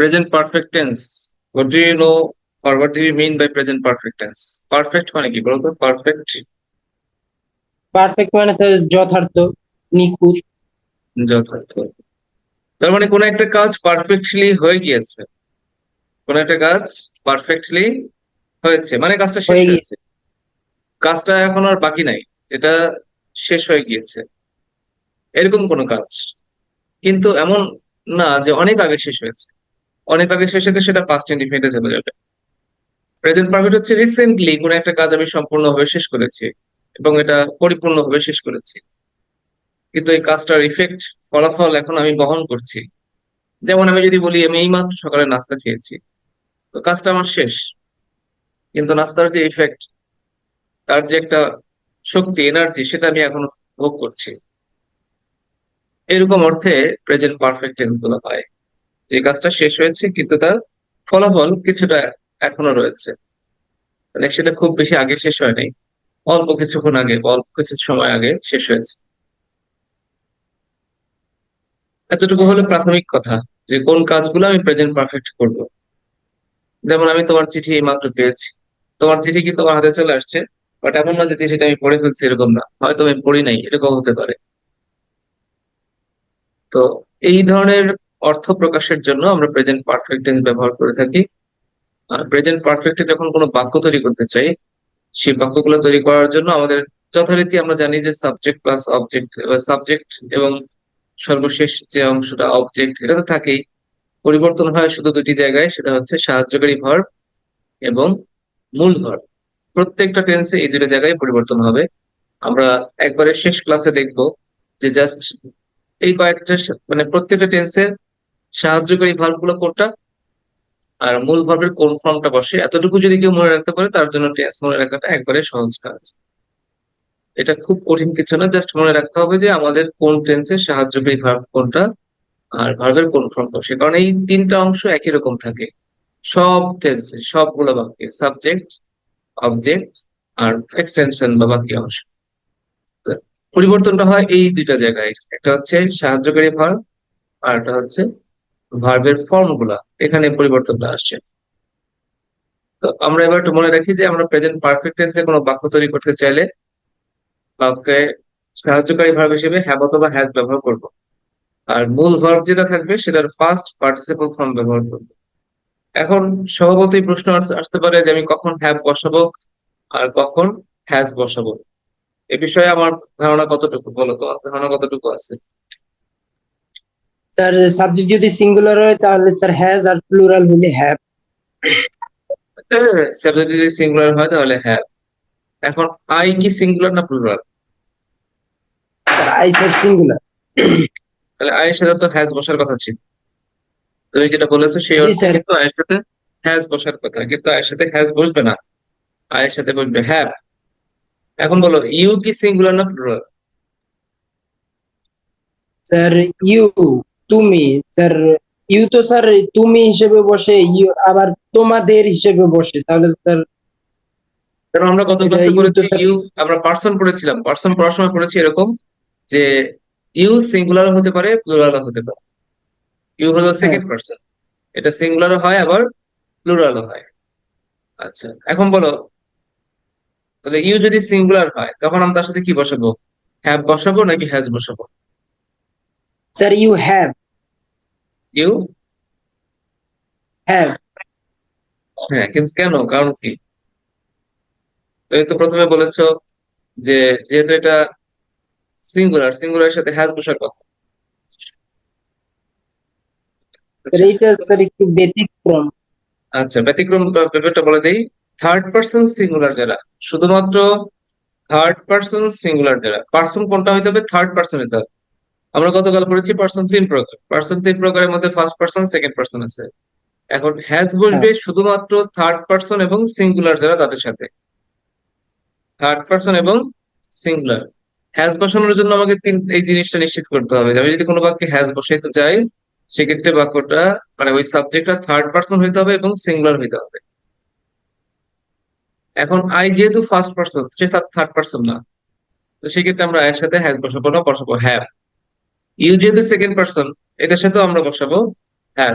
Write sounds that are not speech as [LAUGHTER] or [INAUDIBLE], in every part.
Present perfect tense. What do you know or what do you mean by present perfect tense? Perfect মানে কি বলতো? Perfect. Perfect মানে তো যথার্থ নিখুঁত। যথার্থ। তার মানে কোন একটা কাজ পারফেক্টলি হয়ে গিয়েছে। কোন একটা কাজ পারফেক্টলি হয়েছে। মানে কাজটা শেষ হয়ে হয়েছে। কাজটা এখন আর বাকি নাই। এটা শেষ হয়ে গিয়েছে। এরকম কোন কাজ। কিন্তু এমন না যে অনেক আগে শেষ হয়েছে। অনেক আগে শেষ সেটা পাস্ট ইন্ডিফিনিটে চলে যাবে। প্রেজেন্ট পারফেক্ট হচ্ছে রিসেন্টলি কোন একটা কাজ আমি সম্পূর্ণভাবে শেষ করেছি এবং এটা পরিপূর্ণভাবে শেষ করেছি। কিন্তু এই কাজটার ইফেক্ট ফলাফল এখন আমি বহন করছি। যেমন আমি যদি বলি, আমি এইমাত্র সকালে নাস্তা খেয়েছি। তো কাজটা আমার শেষ। কিন্তু নাস্তার যে ইফেক্ট তার যে একটা শক্তি এনার্জি সেটা আমি এখনও ভোগ করছি। এরকম অর্থে প্রেজেন্ট পারফেক্টগুলো হয়। যে কাজটা শেষ হয়েছে, কিন্তু তার ফলাফল কিছুটা এখনও রয়েছে। মানে সেটা খুব বেশি আগে শেষ হয়নি। অল্প কিছুক্ষণ আগে, অল্প কিছু সময় আগে শেষ হয়েছে। এতটুকু হলো প্রাথমিক কথা যে কোন কাজগুলো আমি প্রেজেন্ট পারফেক্ট করব। যেমন আমি তোমার চিঠি মাত্র পেয়েছি। তোমার চিঠি কি তোমার হাতে চলে আসছে, বাট এমন না যে চিঠিটা আমি পড়ে ফেলছি এরকম না। হয়তো আমি পড়ি নাই, এরকম হতে পারে। তো এই ধরনের অর্থ প্রকাশের জন্য আমরা প্রেজেন্ট পারফেক্ট টেন্স ব্যবহার করে থাকি। আর প্রেজেন্ট পারফেক্টে যখন কোনো বাক্য তৈরি করতে চাই, সেই বাক্যগুলো তৈরি করার জন্য আমাদের যথারীতি আমরা জানি যে সাবজেক্ট প্লাস অবজেক্ট সাবজেক্ট এবং সর্বশেষ যে অংশটা অবজেক্ট এটা তো থাকেই। পরিবর্তন হয় শুধু দুটি জায়গায়, সেটা হচ্ছে সাহায্যকারী ভার্ব এবং মূল ভার্ব প্রত্যেকটা টেন্সে এই দুটো জায়গায় পরিবর্তন হবে। আমরা একবারে শেষ ক্লাসে দেখব যে জাস্ট এই কয়েকটা মানে প্রত্যেকটা টেন্সের সাহায্যকারী ভার্বগুলো কোনটা আর মূল ভার্বের কোন ফর্মটা বসে, এতটুকু যদি কেউ মনে রাখতে পারে, তার জন্য টেন্স মনে রাখাটা একবারে সহজ কাজ। এটা খুব কঠিন কিছু না, জাস্ট মনে রাখতে হবে যে আমাদের কোন টেন্সের সাহায্যকারী ভার্ব কোনটা, আর ভার্বের কোন ফর্ম বসে। কারণ এই তিনটা অংশ একই রকম থাকে। সব টেন্সে সবগুলো বাক্যে সাবজেক্ট অবজেক্ট আর এক্সটেনশন বা বাকি অংশ। পরিবর্তনটা হয় এই দুইটা জায়গায়। একটা হচ্ছে সাহায্যকারী ভার্ব আর একটা হচ্ছে ভার্বের ফর্মগুলা এখানে পরিবর্তনটা আসছে। তো আমরা এবার একটু মনে রাখি যে আমরা প্রেজেন্ট পারফেক্ট টেন্সে কোনো বাক্য তৈরি করতে চাইলে বাক্যে সাহায্যকারী ভার্ব হিসেবে হ্যাভ অথবা হ্যাজ ব্যবহার করব। আর মূল ভার্ব যেটা থাকবে সেটার ফার্স্ট পার্টিসিপল ফর্ম ব্যবহার করব। এখন স্বভাবতই প্রশ্ন আসতে পারে যে আমি কখন হ্যাভ বসাবো আর কখন হ্যাজ বসাবো। এ বিষয়ে আমার ধারণা কতটুকু বলো তোমার ধারণা কতটুকু আছে? স্যার সাবজেক্ট যদি সিঙ্গুলার হয় তাহলে স্যার হ্যাজ আর প্লুরাল হলে হ্যাভ [LAUGHS] সাবজেক্ট যদি সিঙ্গুলার হয় তাহলে হ্যাভ এখন আই কি সিঙ্গুলার না plural sir I sir singular তাহলে আয়ের সাথে তো হ্যাজ বসার কথা ছিল। তুমি যেটা বলেছ সেই অর্থে। কিন্তু আয়ের সাথে হ্যাজ বসার কথা কিন্তু আয়ের সাথে হ্যাজ বসবে না। আয়ের সাথে বসবে হ্যাভ এখন বলো ইউ কি সিঙ্গুলার না প্লুরাল স্যার ইউ তুমি স্যার ইউ তো স্যার তুমি হিসেবে বসে ইউ আবার তোমাদের হিসেবে বসে তাহলে স্যার কারণ আমরা গত এটা ক্লাসে পড়েছি ইউ আমরা পার্সন পড়েছিলাম। পার্সন পড়ার সময় পড়েছি এরকম যে ইউ সিঙ্গুলার হতে পারে প্লুরাল হতে পারে। ইউ হলো সেকেন্ড পার্সন এটা সিঙ্গুলার হয় আবার প্লুরাল হয়। আচ্ছা এখন বলো তাহলে ইউ যদি সিঙ্গুলার হয় তখন আমি তার সাথে কি বসাবো? হ্যাভ বসাবো নাকি হ্যাজ বসাবো? Sir you have you have হ্যাঁ কিন্তু কেন? কারণ কি? তুমি তো প্রথমে বলেছ যে যেহেতু এটা সিঙ্গুলার সিঙ্গুলার সাথে হ্যাজ বসার কথা। একটু ব্যতিক্রম। আচ্ছা ব্যতিক্রম ব্যাপারটা বলে দেই। থার্ড পার্সন সিঙ্গুলার যারা শুধুমাত্র থার্ড পার্সন সিঙ্গুলার যারা পার্সন কোনটা হইতে হবে? থার্ড পার্সন হইতে হবে। আমরা গতকাল পড়েছি পার্সন তিন প্রকার পার্সন তিন প্রকারের মধ্যে ফার্স্ট পার্সন সেকেন্ড পার্সন আছে। এখন হ্যাজ বসবে শুধুমাত্র থার্ড পার্সন এবং সিঙ্গুলার যারা তাদের সাথে। থার্ড পার্সন এবং সিঙ্গুলার হ্যাজ বসানোর জন্য আমাকে তিন এই জিনিসটা নিশ্চিত করতে হবে আমি যদি কোনো বাক্যে হ্যাজ বসাইতে চাই সেক্ষেত্রে বাক্যটা মানে ওই সাবজেক্টটা থার্ড পার্সন হইতে হবে এবং সিঙ্গুলার হইতে হবে। এখন আই যেহেতু ফার্স্ট পার্সন সে থার্ড পার্সন না। তো সেক্ষেত্রে আমরা এর সাথে হ্যাজ বসাবো না বসাবো হ্যাভ ইউ যেহেতু সেকেন্ড পার্সন এটার সাথেও আমরা বসাবো হ্যাভ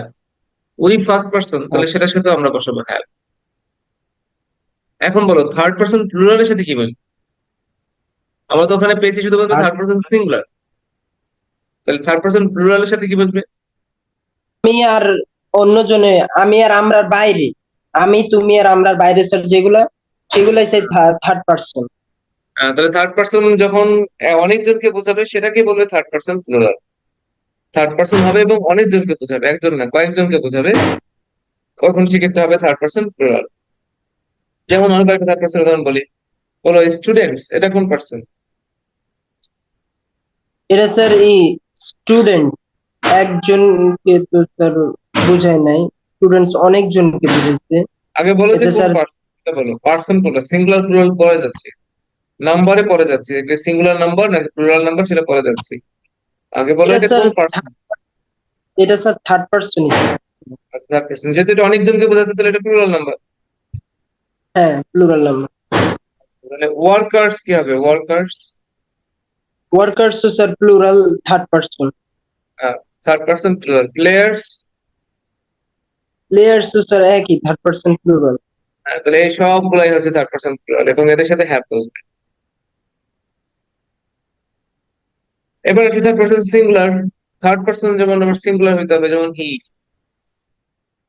উই ফার্স্ট পার্সন তাহলে সেটার সাথে আমরা বসাবো হ্যাভ এখন বলো থার্ড পার্সন প্লুরালের সাথে কি বলব? আমরা তো ওখানে পেয়েছি শুধুমাত্র থার্ড পার্সন সিঙ্গুলার তাহলে থার্ড পার্সন প্লুরালের সাথে কি বলবে? আমি আর অন্যজনে আমি আর আমরার বাইরে। আমি তুমি আর আমরার বাইরে স্যার যেগুলা সেগুলাই চাই থার্ড পার্সন তাহলে থার্ড পার্সন যখন অনেকজনকে বোঝাবে সেটাকে বলবে third person plural third person হবে এবং অনেকজনকে বোঝাবে একজন না কয়েকজনকে বোঝাবে। তখন সেক্ষেত্রে হবে থার্ড পার্সন প্লুরাল যেমন অনেক একটা থার্ড পার্সন উদাহরণ বলি। বলো স্টুডেন্টস এটা কোন পার্সন এটা স্যার এই স্টুডেন্ট একজনকে তো স্যার বোঝায় নাই। স্টুডেন্টস অনেকজনকে বুঝাইছে। আগে বলো যে স্যার- পার্সন বলো। পার্সন কোনটা সিঙ্গুলার প্লুরাল পরে যাচ্ছে। নাম্বারে পরে যাচ্ছে সিঙ্গুলার নাম্বার নাকি প্লুরাল নাম্বার সেটা পরে যাচ্ছে। আগে বলো এটা কোন পার্সন এটা sir third person third person যেহেতু এটা অনেকজনকে বোঝাচ্ছে তাহলে এটা প্লুরাল নাম্বার হ্যাঁ প্লুরাল নাম্বার তাহলে ওয়ার্কার্স কি হবে? Workers workers sir plural third person third person plural players players sir একই থার্ড পার্সন প্লুরাল তাহলে এই সবগুলাই হচ্ছে থার্ড পার্সন প্লুরাল এবং এদের সাথে হ্যাভ বলবে এবার আসি third person singular third person যেমন আমার সিঙ্গুলার হইতে হবে যেমন হি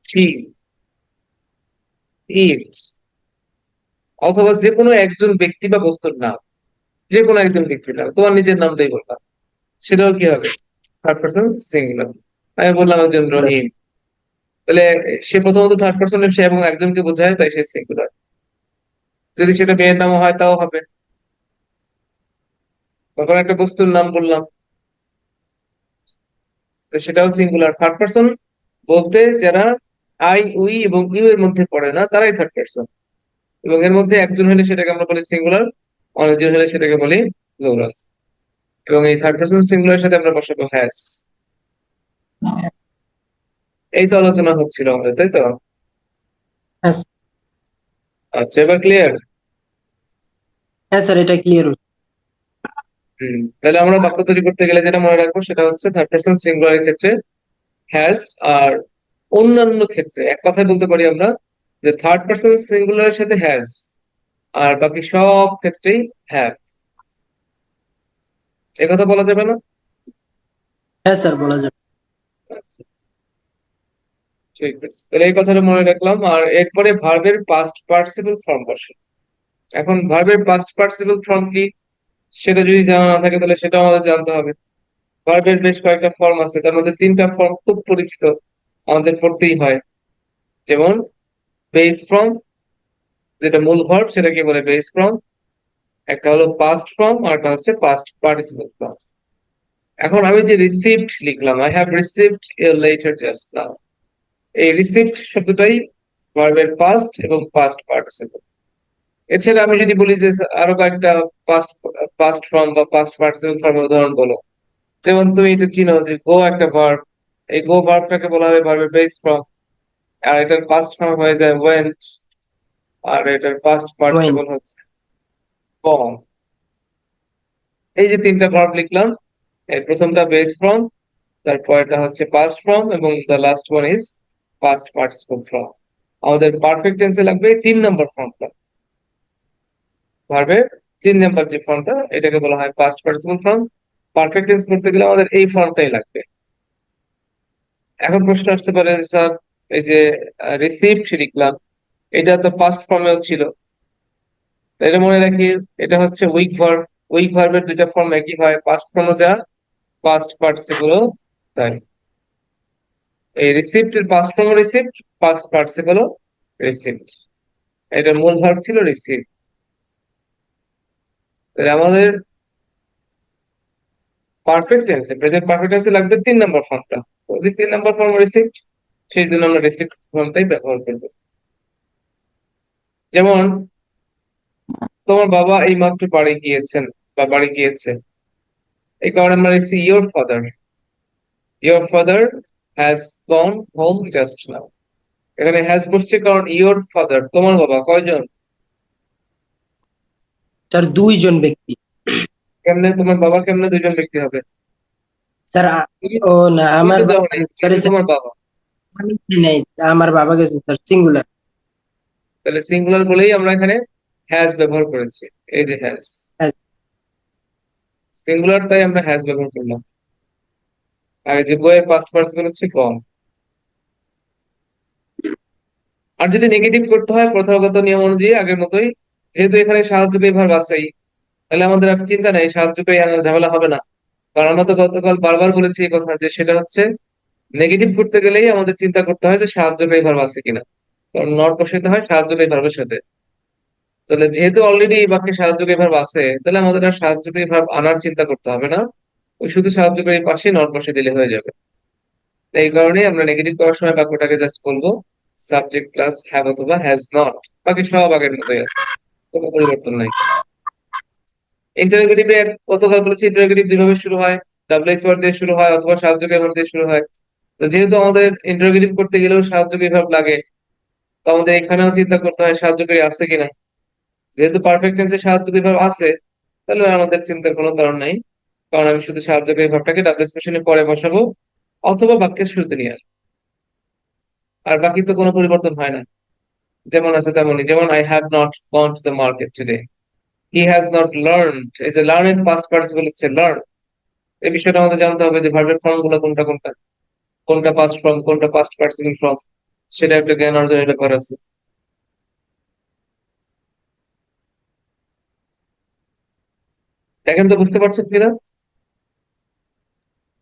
হি ইট অথবা যে কোনো একজন ব্যক্তি বা বস্তুর নাম যে কোনো একজন ব্যক্তির নাম, তোমার নিজের নামটাই বললাম, সেটাও কি হবে? থার্ড পার্সন সিঙ্গুলার আমি বললাম একজন রহিম তাহলে সে প্রথমত থার্ড পার্সন সে এবং একজনকে বোঝায়, তাই সে সিঙ্গুলার যদি সেটা মেয়ের নামও হয়, তাও হবে। তখন একটা বস্তুর নাম বললাম। তো সেটাও সিঙ্গুলার থার্ড পার্সন বলতে যারা আই উই এবং ইউ এর মধ্যে পড়ে না তারাই থার্ড পার্সন এবং এর মধ্যে একজন হলে সেটাকে আমরা বলি সিঙ্গুলার অনেকজন হলে সেটাকে বলি প্লুরাল এবং এই থার্ড পার্সন সিঙ্গুলার সাথে আমরা বসাবো হ্যাজ এই তো আলোচনা হচ্ছিল আমাদের তাই তো? হ্যাঁ আচ্ছা এবার ক্লিয়ার হ্যাঁ স্যার এটা ক্লিয়ার হুম তাহলে আমরা বাক্য তৈরি করতে গেলে যেটা মনে রাখব সেটা হচ্ছে থার্ড পার্সন সিঙ্গুলারের ক্ষেত্রে হ্যাজ আর অন্যান্য ক্ষেত্রে এক কথায় বলতে পারি আমরা যে থার্ড পার্সন সিঙ্গুলারের সাথে হ্যাজ আর বাকি সব ক্ষেত্রেই হ্যাভ কথা বলা যাবে না? হ্যাঁ স্যার বলা যাবে। ঠিক আছে তাহলে এই কথাটা মনে রাখলাম। আর এরপরে ভার্বের পাস্ট পার্টিসিপল ফর্ম বসে এখন ভার্বের পাস্ট পার্টিসিপল ফর্ম কি? সেটা যদি জানা না থাকে তাহলে সেটা আমাদের জানতে হবে। ভার্বের বেশ কয়েকটা ফর্ম আছে, তার মধ্যে তিনটা ফর্ম খুব পরিচিত আমাদের পড়তেই হয়। যেমন বেস ফর্ম যেটা মূল ভার্ব সেটাকে বলে বেস ফর্ম একটা হলো পাস্ট ফর্ম আর একটা হচ্ছে পাস্ট পার্টিসিপল ফর্ম এখন আমি যে রিসিভড লিখলাম I have received a letter just now এই রিসিভড শব্দটাই ভার্বের পাস্ট এবং পাস্ট পার্টিসিপল এছাড়া আমি যদি বলি যে আরও কয়েকটা পাস্ট পাস্ট ফর্ম বা পাস্ট পার্টিসিপল ফর্মের উদাহরণ বলো। যেমন তুমি এটা চিনো যে গো একটা ভার্ব এই গো ভার্বটাকে বলা হয় ভার্বের বেস ফর্ম আর এটার পাস্ট ফর্ম হয়ে যায় ওয়েন্ট আর এটার পাস্ট পার্টিসিপল হচ্ছে গন এই যে তিনটা ভার্ব লিখলাম এই প্রথমটা বেস ফর্ম তারপরটা হচ্ছে পাস্ট ফর্ম এবং the last one is past participle form আমাদের পারফেক্ট টেন্সে লাগবে তিন নম্বর ফর্মটা ভার্বের তিন নাম্বার যে ফর্মটা এটাকে বলা হয় past participle form perfect tense করতে গেলে আমাদের এই ফর্মটাই লাগবে। এখন প্রশ্ন আসতে পারে স্যার এই যে রিসিভড লিখলাম এটা তো পাস্ট ফর্মেও ছিল। এটা মনে রাখি এটা হচ্ছে উইক ভার্ব উইক ভার্বের দুইটা ফর্ম একই হয় পাস্ট ফর্মও যা পাস্ট পার্টিসিপলও তাই। এই রিসিভড এর পাস্ট ফর্ম রিসিভড পাস্ট পার্টিসিপলও রিসিভড এটা মূল ভার্ব ছিল রিসিভ তাহলে আমাদের পারফেক্ট টেন্সে প্রেজেন্ট পারফেক্ট টেন্সে লাগবে তিন নম্বর ফর্মটা তিন নম্বর ফর্ম রিসিভড সেই জন্য আমরা রিসিভড ফর্মটাই ব্যবহার করব। যেমন, তোমার বাবা এই মাত্র বাড়ি গিয়েছেন, বা বাড়ি গিয়েছে। এই কারণে আমরা লিখছি your father your father has gone home just now এখানে হ্যাজ বসছে কারণ ইয়োর ফাদার তোমার বাবা, কয়জন? স্যার দুইজন ব্যক্তি। কেমনে? তোমার বাবা কেমনে দুইজন ব্যক্তি হবে? স্যার ও না আমার তোমার বাবা। নাই আমার বাবা গেছে স্যার সিঙ্গুলার। তাহলে সিঙ্গুলার বলেই আমরা এখানে হ্যাজ ব্যবহার করেছি। এই যে হ্যাজ Has. সিঙ্গুলার তাই আমরা হ্যাজ ব্যবহার করলাম। আর যে বইয়ের পাস্ট পার্সিবল হচ্ছে কম। আর যদি নেগেটিভ করতে হয় প্রথাগত নিয়ম অনুযায়ী আগের মতোই যেহেতু এখানে সাহায্যকারী ভার্ব আছেই, তাহলে আমাদের আর চিন্তা নেই সাহায্যকারী আনার ঝামেলা হবে না। কারণ আমরা তো গতকাল বারবার বলেছি এই কথা যে সেটা হচ্ছে নেগেটিভ করতে গেলেই আমাদের চিন্তা করতে হয় যে সাহায্যকারী ভার্ব আছে কিনা। কারণ নট বসাতে হয় সাহায্যকারী ভার্বের সাথে। তাহলে যেহেতু অলরেডি এই বাক্যে সাহায্যকারী ভার্ব আছে, তাহলে আমাদের আর সাহায্যকারী ভার্ব আনার চিন্তা করতে হবে না। ওই শুধু সাহায্যকারী পাশে নট বসে দিলে হয়ে যাবে। এই কারণে আমরা নেগেটিভ করার সময় বাক্যটাকে জাস্ট বলব সাবজেক্ট প্লাস হ্যাভ অথবা হ্যাজ নট বাকি সব আগের মতোই আছে। কোনো পরিবর্তন নাই। ইন্টারোগেটিভে গতকাল বলেছি ইন্টারোগেটিভ দুইভাবে শুরু হয় ডাব্লিউএস ওয়ার্ড দিয়ে শুরু হয় অথবা সাহায্যকারী ভার্ব দিয়ে শুরু হয়। তো যেহেতু আমাদের ইন্টারোগেটিভ করতে গেলেও সাহায্যকারী ভার্ব লাগে, তো আমাদের এখানেও চিন্তা করতে হয় সাহায্যকারী আছে কিনা। যেহেতু পারফেক্ট টেন্সে সাহায্যকারী ভার্ব আছে, তাহলে আমাদের চিন্তার কোনো কারণ নাই। কারণ আমি শুধু সাহায্যকারী ভার্বটাকে ডাব্লিউএস কোশ্চেনে পরে বসাবো, অথবা বাক্যের শুরুতে নিয়ে আসব। আর বাকি তো কোনো পরিবর্তন হয় না। যেমন আছে তেমনই, যেমন I have not gone to the market today he has not learned এই যে লার্ন এর পাস্ট পার্টিসিপল হচ্ছে লার্ন এই বিষয়টা আমাদের জানতে হবে যে ভার্বের ফর্মগুলো কোনটা কোনটা কোনটা পাস্ট ফর্ম কোনটা পাস্ট পার্টিসিপল ফর্ম সেটা একটা জ্ঞান অর্জনের ব্যাপার আছে। দেখেন তো, বুঝতে পারছেন কিনা?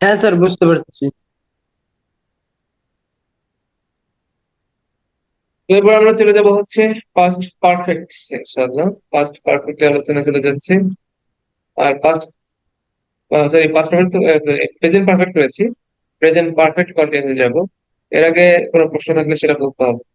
হ্যাঁ স্যার, বুঝতে পারতেছি এরপর আমরা চলে যাব হচ্ছে পাস্ট পারফেক্ট ইনশাআল্লাহ পাস্ট পারফেক্ট আলোচনা চলে যাচ্ছে। আর past sorry past perfect present perfect রয়েছে। প্রেজেন্ট পারফেক্ট কন্টিনিউ যাব। এর আগে কোনো প্রশ্ন থাকলে সেটা বলতে হবে।